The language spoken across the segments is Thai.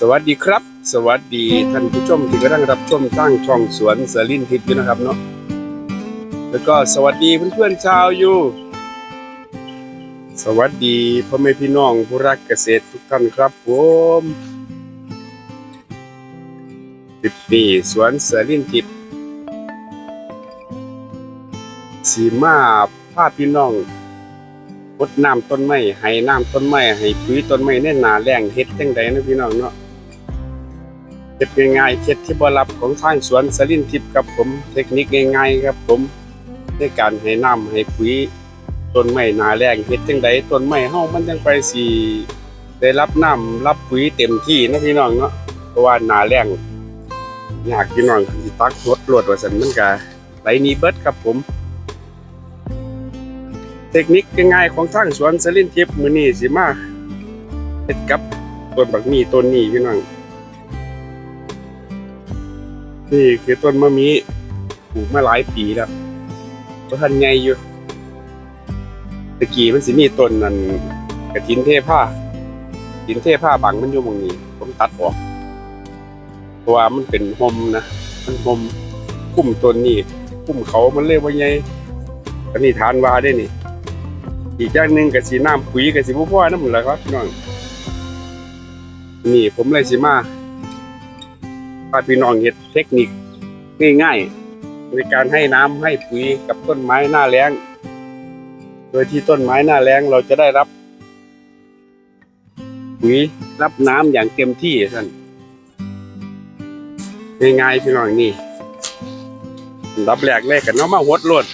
สวัสดีครับ สวัสดีท่านผู้ชมที่กำลังรับชมทางช่องสวนสลินทิพย์อยู่นะครับเนาะแล้วก็สวัสดีเพื่อนๆชาวอยู่สวัสดีพ่อแม่พี่น้องผู้รักเกษตรทุกท่านครับผมสิบปีสวนสลินทิพย์สีมาพาพี่น้องรดน้ำต้นไม้ให้น้ำต้นไม้ให้ปุ๋ยต้นไม้แน่นหนาแรงเฮ็ดจังใดนะพี่น้องเนาะ เฮ็ดง่ายๆเฮ็ดที่บ่รับของทางสวนสลินทิพย์ครับผมเทคนิคง่ายๆครับผมในการให้น้ำให้ปุ๋ยต้นไม้นาแรงเฮ็ดจังใดต้นไม้เฮามันจังไปสิได้รับน้ำรับปุ๋ยเต็มที่นะพี่น้องเนาะเพราะว่านาแรงอยากพี่น้องสิตักรดรวดว่าซั่นมันก็ไหลนีเบิดครับผม เทคนิคง่ายๆของทางสวนสลินทิพย์มื้อนี้สิมาเฮ็ดกับต้นบักมี่ต้นนี้พี่น้อง นี่คือต้นมะมีปลูกมาหลายปีแล้วบ่ทันใหญ่อยู่ตะกี้มันสิมีต้นนั่นกระถินเทผ้ากฐินเทผ้าบังมันอยู่หม่องนี้ ผมตัดออกเพราะว่ามันเป็นหมนะมันหมคุ้มต้นนี้คุ้มเขามันเลยว่าใหญ่อันนี้ทานวาได้นี่ อีกอย่างหนึ่งกับสีน้ำปุ๋ยกับสีบัวพ่อน้ำหมดแล้วครับพี่น้องนี่ผมเลยสิมา พาพี่น้องเห็ดเทคนิคง่ายๆในการให้น้ำให้ปุ๋ยกับต้นไม้หน้าแล้ง โดยที่ต้นไม้หน้าแล้งเราจะได้รับ ปุ๋ยรับน้ำอย่างเต็มที่ท่านง่ายๆพี่น้องนี่รับแรกแรกกันเนาะมาหดรด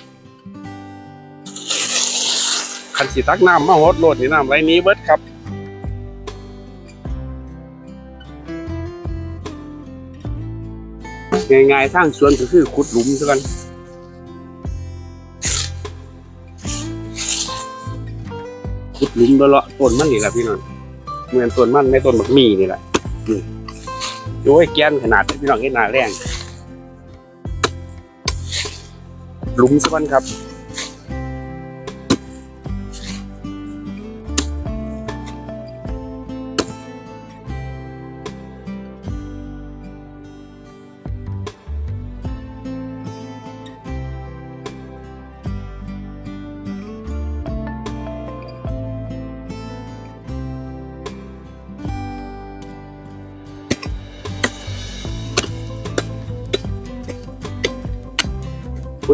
คันสีตักน้ำมาหดโลดนี่น้ำไรนี้เบิดครับ ง่ายๆทางสวนก็คือขุดหลุมซะกันขุดหลุมแล้วเลาะต้นมันนี่แหละพี่น้องเหมือนต้นมันในต้นบักมีนี่แหละอืมโอ้ยแกนขนาดพี่น้องเห็นหนาแรงหลุมซะกันครับ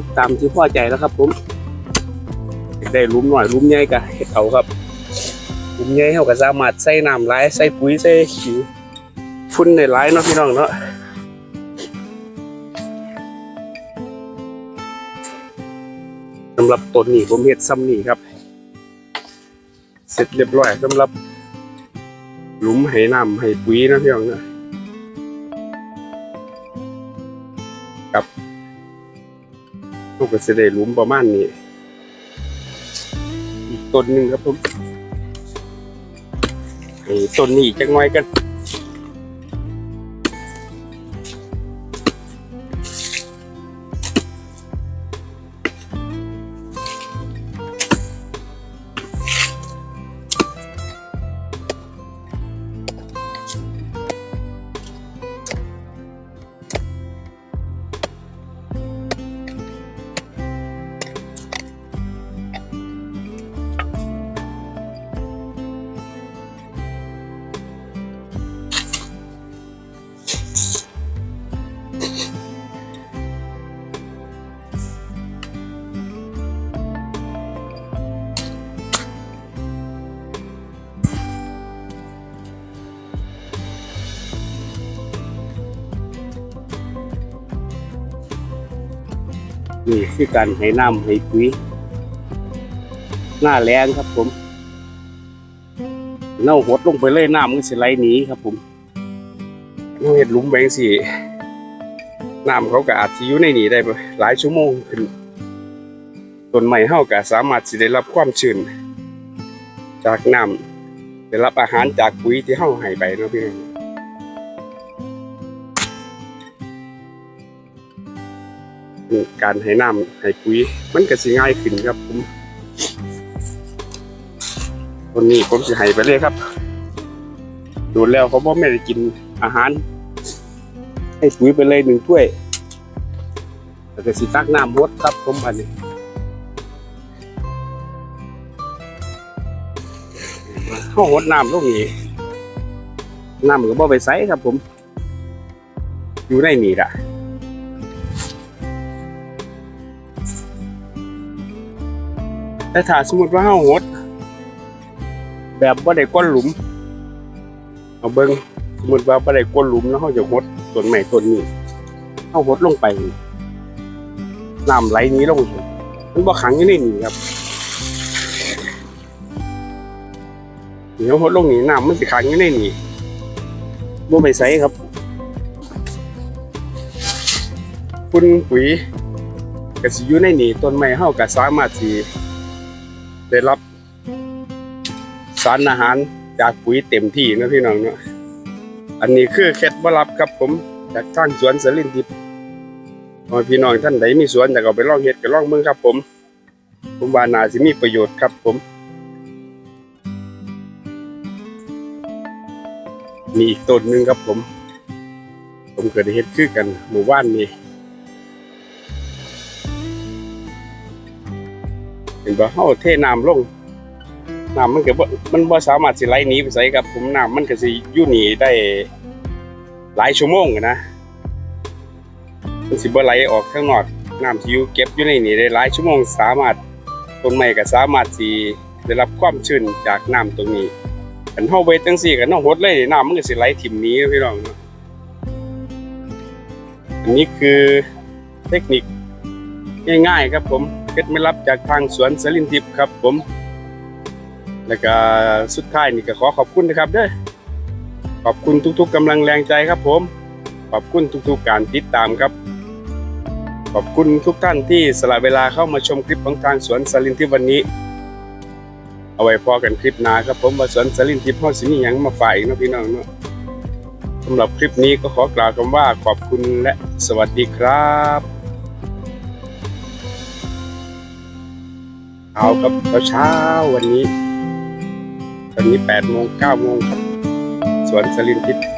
ดตามที่พ่อใจแล้วครับ ผม ได้ลุมหน่อยลุมใหญ่ก็เฮ็ดเอาครับลุมใหญ่เขาก็สามารถใส่น้ำหลายใส่ปุ๋ยใส่ขี้ฝุ่นได้หลายเนาะพี่น้องเนาะสำหรับต้นนี้ผมเฮ็ดซ้ำนี่ครับ เสร็จเรียบร้อยสำหรับหลุมให้น้ำให้ปุ๋ยนะพี่น้องเนาะ ลูกก็จะได้หลุมประมาณนี้ อีกต้นหนึ่งครับผมไอ้ต้นนี้จังไว้กัน นี่คือการให้น้ำให้ปุ๋ยหน้าแรงครับผมเน่าหดลงไปเลยน้ำมันสิไหลหนีครับผมเราเห็ดหลุมแบงสิน้ำเขาก็อาจจะอยู่ในนี้ได้หลายชั่วโมงขึ้นต้นไม้เฮาก็สามารถสิได้รับความชื้นจากน้ำได้รับอาหารจากปุ๋ยที่เฮาให้ไปเนาะพี่น้อง การให้น้ำให้ปุ๋ยมันก็สิง่ายขึ้นครับผมต้นนี้ผมจะให้ไปเลยครับ ดูแล้วเขาบอกไม่ได้กินอาหาร ให้ปุ๋ยไปเลยหนึ่งถ้วยแล้วก็สิตักน้ำหดครับผมอันนี้ห้องหดน้ำลูกนี้น้ำก็บ่ไปใส่ครับผม อยู่ในนี่แหละ แต่ถ้าสมมติว่าเฮาหดแบบบ่ได้ก้นหลุม เอาเบิ่งสมมติว่าบ่ได้ก้นหลุมแล้วเฮาจะหดต้นไม้ต้นนี้เฮาหดลงไปน้ำไหลนี้ลงมันบ่ขังอยู่ในนี่ครับเดี๋ยวหดลงนี่น้ำมันสิขังอยู่ในนี่บ่ไปใส่ครับคุณปุ๋ยก็สิอยู่ในนี่ต้นไม้เฮาก็สามารถสิ ได้รับ สารอาหารจากปุ๋ยเต็มที่นะพี่น้องเนาะอันนี้คือเคล็ดลับครับผม จากทางสวนสลินทิพย์พอพี่น้องท่านใดมีสวนอยากเอาไปลองเฮ็ดก็ลองเบิ่งครับ ผม ผมว่านาสิมีประโยชน์ครับผม มีอีกต้นหนึ่งครับผม ผมเคยได้เฮ็ดคือกันหมู่บ้านนี้ เห็นบ่เฮาเทน้ำลงน้ำมันก็บ่มันบ่สามารถสิไหลหนีไปไสครับผมน้ำมันก็สิอยู่นี่ได้หลายชั่วโมงอะนะมันสิบ่ไหลออกข้างนอกน้ำสิอยู่เก็บอยู่ในนี่ได้หลายชั่วโมงสามารถต้นไม้ก็สามารถสิได้รับความชื้นจากน้ำตรงนี้คันเฮาไว้จังซี่ก็น้องหดเลยน้ำมันก็สิไหลถิ่มหนี้พี่น้องอันนี้คือเทคนิคง่ายๆครับผม ล็ดไม่ลับจากทางสวนสลินทิพย์ครับผม แล้วก็สุดท้ายนี่ก็ขอขอบคุณนะครับเด้อขอบคุณทุกๆกำลังแรงใจครับผม ขอบคุณทุกๆการติดตามครับ ขอบคุณทุกท่านที่สละเวลาเข้ามาชมคลิปของทางสวนสลินทิพย์วันนี้ เอาไว้พอกันคลิปหน้าครับผมว่าสวนสลินทิพย์เฮาสิมีหยังมาฝ่ากอีกเนาะพี่น้องเนาะสำหรับคลิปนี้ก็ขอกล่าวคำว่าขอบคุณและสวัสดีครับ เอาครับเช้าวันนี้ ตอนนี้แปดโมงเก้าโมงครับสวนสลินทิพย์